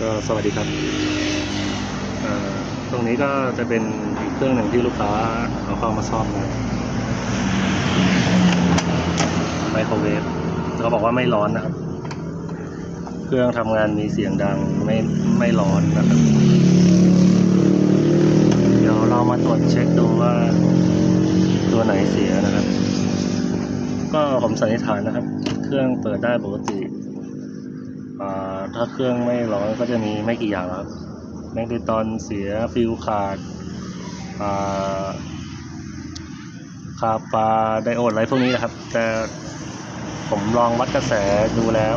ก็สวัสดีครับตรงนี้ก็จะเป็นอีกเครื่องหนึ่งที่ลูกค้าเอาเข้ามาซ่อมนะไมโครเวฟเขาบอกว่าไม่ร้อนนะครับ เครื่องทำงานมีเสียงดังไม่ไม่ร้อนนะครับ เดี๋ยวเรามาตรวจเช็คดูว่าตัวไหนเสียนะครับ ก็ผมสันนิษฐานนะครับ เครื่องเปิดได้ปกติ ถ้าเครื่องไม่ร้อนก็จะมีไม่กี่อย่างครับแมกนีตอนเสียฟิวขาดาคาปาไดโอดอะไรพวกนี้นะครับ แต่ผมลองวัดกระแสดูแล้ว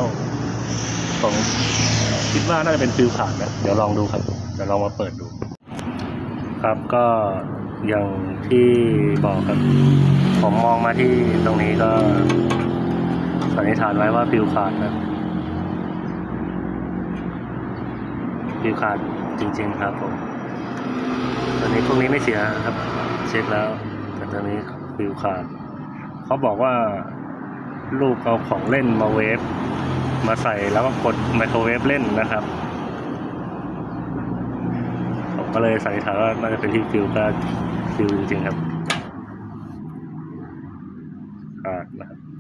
ผมคิดว่าน่าจะเป็นฟิวขาดนะเดี๋ยวลองดูครับเดี๋ยวลองมาเปิดดู ครับก็อย่างที่บอกครับ ผมมองมาที่ตรงนี้ก็สันนิษฐานไว้ว่าฟิวขาดนะ ฟิวขาดจริง ๆ ครับผมตอนนี้พวกนี้ไม่เสียครับ เช็คแล้วแต่ตอนนี้ฟิวขาดเขาบอกว่าลูกเอาของเล่นมาเวฟมาใส่แล้วก็กดไมโครเวฟเล่นนะครับผมก็เลยสันนิษฐานว่าน่าจะเป็นที่ฟิวก็ฟิวจริงๆครับขาดนะครับ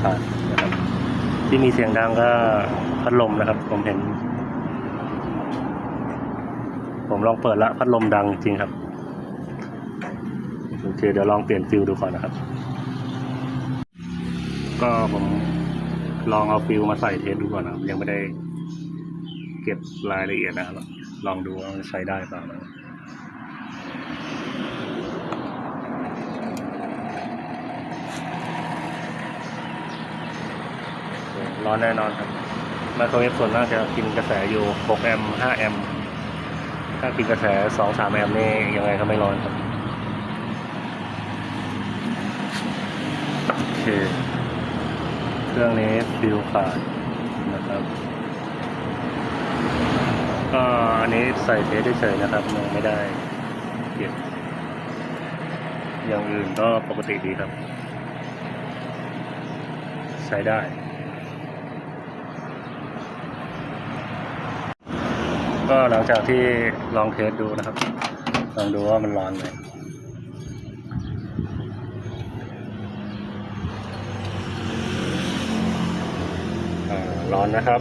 ขาดนะครับที่มีเสียงดังก็พัดลมนะครับ ผมเห็น ผมลองเปิดละพัดลมดังจริงครับโอเคเดี๋ยวลองเปลี่ยนฟิลดูก่อนนะครับ ก็ผมลองเอาฟิลมาใส่เทสดูก่อนนะครับยังไม่ได้เก็บรายละเอียดนะครับ ลองดูว่ามันใช้ได้เปล่านะ ร้อนแน่นอนครับไมโครเวฟส่วนมากจะกินกระแสอยู่ 6 แอมป์ 5 แอมป์ ถ้ากินกระแส 2 3 แอมป์นี่ยังไงก็ไม่ร้อนครับ โอเค เครื่องนี้ฟิลขาดนะครับก็อันนี้ใส่เทสเฉยๆนะครับยังไม่ได้เก็บอย่างอื่นก็ปกติดีครับ ใช้ได้ ก็หลังจากที่ลองเทสดูนะครับ ลองดูว่ามันร้อนไหมร้อนนะครับ